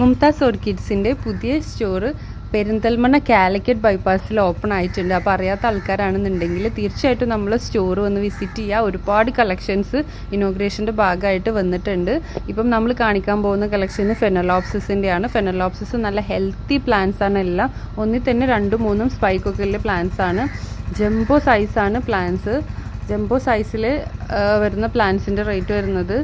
മുംതാസ് ഓർക്കിഡ്സിന്റെ പുതിയ സ്റ്റോറ് പെരിന്തൽമണ്ണ കാലിക്കറ്റ് ബൈപ്പാസിൽ ഓപ്പൺ ആയിട്ടുണ്ട്. അപ്പോൾ അറിയാത്ത ആൾക്കാരാണെന്നുണ്ടെങ്കിൽ തീർച്ചയായിട്ടും നമ്മൾ സ്റ്റോർ വന്ന് വിസിറ്റ് ചെയ്യുക ഒരുപാട് കളക്ഷൻസ് ഇനോഗ്രേഷന്റെ ഭാഗമായിട്ട് വന്നിട്ടുണ്ട്. ഇപ്പം നമ്മൾ കാണിക്കാൻ പോകുന്ന കളക്ഷൻ ഫെനലോപ്സിസിന്റെയാണ് ഫെനലോപ്സിസ് നല്ല ഹെൽത്തി പ്ലാന്റ്സ് ആണ് എല്ലാം. ഒന്നിൽ തന്നെ രണ്ടും മൂന്നും സ്പൈക്കൊക്കെ ഉള്ള പ്ലാന്റ്സ് ആണ്. ജംബോ സൈസാണ് പ്ലാന്റ്സ് ജംബോ സൈസിൽ വരുന്ന പ്ലാന്റ്സിന്റെ റേറ്റ് വരുന്നത്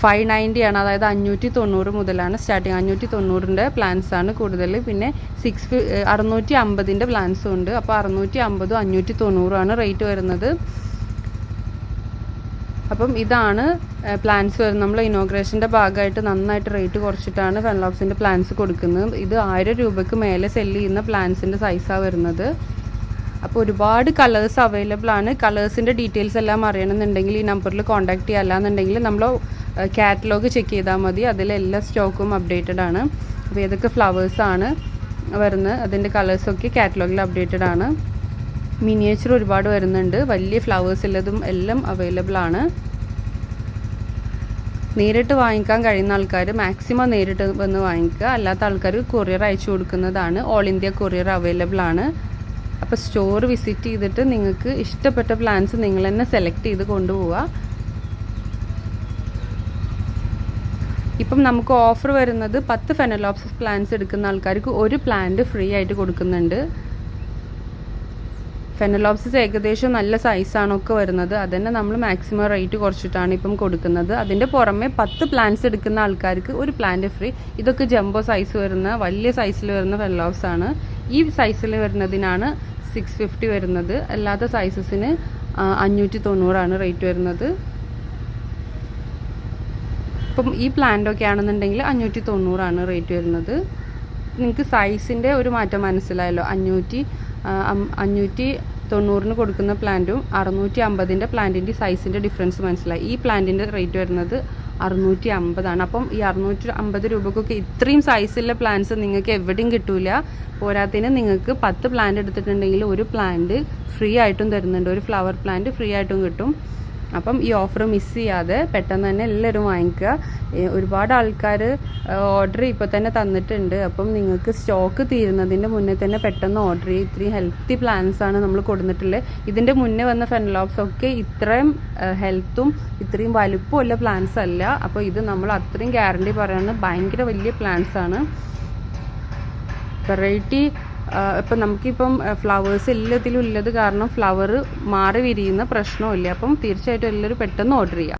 ഫൈവ് നയന്റി ആണ്. അതായത് അഞ്ഞൂറ്റി തൊണ്ണൂറ് മുതലാണ് സ്റ്റാർട്ടിങ് അഞ്ഞൂറ്റി തൊണ്ണൂറിന്റെ പ്ലാൻസ് ആണ് കൂടുതൽ. പിന്നെ സിക്സ് അറുന്നൂറ്റി അമ്പതിന്റെ പ്ലാൻസും ഉണ്ട്. അപ്പോൾ അറുന്നൂറ്റി അമ്പതും അഞ്ഞൂറ്റി തൊണ്ണൂറുമാണ് റേറ്റ് വരുന്നത്. അപ്പം ഇതാണ് പ്ലാൻസ് വരുന്നത്. നമ്മൾ ഇനോഗ്രേഷന്റെ ഭാഗമായിട്ട് നന്നായിട്ട് റേറ്റ് കുറച്ചിട്ടാണ് ഫെൻലോക്സിന്റെ പ്ലാൻസ് കൊടുക്കുന്നത്. ഇത് ആയിരം രൂപയ്ക്ക് മേലെ സെല്ല് ചെയ്യുന്ന പ്ലാൻസിന്റെ സൈസാണ് വരുന്നത്. അപ്പോൾ ഒരുപാട് കളേഴ്സ് അവൈലബിൾ ആണ്. കളേഴ്സിന്റെ ഡീറ്റെയിൽസ് എല്ലാം അറിയണമെന്നുണ്ടെങ്കിൽ ഈ നമ്പറിൽ കോൺടാക്ട് ചെയ്യുക. നമ്മൾ കാറ്റലോഗ് ചെക്ക് ചെയ്താൽ മതി. അതിലെല്ലാ സ്റ്റോക്കും അപ്ഡേറ്റഡ് ആണ്. അപ്പോൾ ഏതൊക്കെ ആണ് വരുന്നത് അതിന്റെ കളേഴ്സൊക്കെ കാറ്റലോഗിൽ അപ്ഡേറ്റഡ് ആണ്. മിനിയേച്ചർ ഒരുപാട് വരുന്നുണ്ട്. വലിയ ഫ്ലവേഴ്സ് ഉള്ളതും എല്ലാം അവൈലബിൾ ആണ്. നേരിട്ട് വാങ്ങിക്കാൻ കഴിയുന്ന ആൾക്കാർ മാക്സിമം നേരിട്ട് വന്ന് വാങ്ങിക്കുക. അല്ലാത്ത ആൾക്കാർ കൊറിയർ അയച്ചു കൊടുക്കുന്നതാണ്. ഓൾ ഇന്ത്യ കൊറിയർ അവൈലബിൾ ആണ്. അപ്പോൾ സ്റ്റോർ വിസിറ്റ് ചെയ്തിട്ട് നിങ്ങൾക്ക് ഇഷ്ടപ്പെട്ട പ്ലാൻസ് നിങ്ങൾ തന്നെ സെലക്ട് ചെയ്ത് കൊണ്ടുപോവുക ഇപ്പം നമുക്ക് ഓഫർ വരുന്നത് പത്ത് ഫെനലോപ്സിസ് പ്ലാന്റ്സ് എടുക്കുന്ന ആൾക്കാർക്ക് ഒരു പ്ലാന്റ് ഫ്രീ ആയിട്ട് കൊടുക്കുന്നുണ്ട്. ഫെനലോപ്സിസ് ഏകദേശം നല്ല സൈസാണ് ഒക്കെ വരുന്നത്. അതന്നെ നമ്മൾ മാക്സിമം റേറ്റ് കുറച്ചിട്ടാണ് ഇപ്പം കൊടുക്കുന്നത്. അതിന്റെ പുറമെ പത്ത് പ്ലാന്റ്സ് എടുക്കുന്ന ആൾക്കാർക്ക് ഒരു പ്ലാന്റ് ഫ്രീ ഇതൊക്കെ ജംബോ സൈസ് വരുന്ന വലിയ സൈസിൽ വരുന്ന ഫെനലോപ്സ് ആണ്. ഈ സൈസിൽ വരുന്നതിനാണ് സിക്സ് ഫിഫ്റ്റി വരുന്നത്. അല്ലാത്ത സൈസസിന് അഞ്ഞൂറ്റി തൊണ്ണൂറാണ് റേറ്റ് വരുന്നത്. ഇപ്പം ഈ പ്ലാന്റൊക്കെ ആണെന്നുണ്ടെങ്കിൽ അഞ്ഞൂറ്റി തൊണ്ണൂറാണ് റേറ്റ് വരുന്നത്. നിങ്ങൾക്ക് സൈസിന്റെ ഒരു മാറ്റം മനസ്സിലായല്ലോ. അഞ്ഞൂറ്റി അഞ്ഞൂറ്റി തൊണ്ണൂറിന് കൊടുക്കുന്ന പ്ലാന്റും അറുന്നൂറ്റി അമ്പതിന്റെ പ്ലാന്റിന്റെ സൈസിന്റെ ഡിഫറൻസ് മനസ്സിലായി. ഈ പ്ലാന്റിന്റെ റേറ്റ് വരുന്നത് അറുന്നൂറ്റി അമ്പതാണ് അപ്പം ഈ അറുന്നൂറ്റി അമ്പത് രൂപക്കൊക്കെ ഇത്രയും സൈസുള്ള പ്ലാന്റ്സ് നിങ്ങൾക്ക് എവിടെയും കിട്ടൂല. പോരാത്തിന് നിങ്ങൾക്ക് പത്ത് പ്ലാന്റ് എടുത്തിട്ടുണ്ടെങ്കിൽ ഒരു പ്ലാന്റ് ഫ്രീ ആയിട്ടും തരുന്നുണ്ട്. ഒരു ഫ്ലവർ പ്ലാന്റ് ഫ്രീ ആയിട്ടും കിട്ടും. അപ്പം ഈ ഓഫർ മിസ് ചെയ്യാതെ പെട്ടെന്ന് തന്നെ എല്ലാവരും വാങ്ങിക്കുക. ഒരുപാട് ആൾക്കാർ ഓർഡർ ഇപ്പോൾ തന്നെ തന്നിട്ടുണ്ട്. അപ്പം നിങ്ങൾക്ക് സ്റ്റോക്ക് തീരുന്നതിന്റെ മുന്നേ തന്നെ പെട്ടെന്ന് ഓർഡർ ചെയ്യുക ഇത്രയും ഹെൽത്തി പ്ലാൻസ് ആണ് നമ്മൾ കൊടുത്തിട്ടുള്ളത്. ഇതിന്റെ മുന്നേ വന്ന ഫെൻലോപ്സ് ഒക്കെ ഇത്രയും ഹെൽത്തും ഇത്രയും വലുപ്പമുള്ള പ്ലാൻസ് അല്ല. അപ്പോൾ ഇത് നമ്മൾ അത്രയും ഗ്യാരണ്ടി പറയുന്നത് ഭയങ്കര വലിയ പ്ലാൻസ് ആണ്. വെറൈറ്റി ഇപ്പം നമുക്കിപ്പം ഫ്ലവേഴ്സ് എല്ലാത്തിലും ഉള്ളത് കാരണം ഫ്ലവർ മാറി വിരിയുന്ന പ്രശ്നമില്ല അപ്പം തീർച്ചയായിട്ടും എല്ലാവരും പെട്ടെന്ന് ഓർഡർ ചെയ്യാം.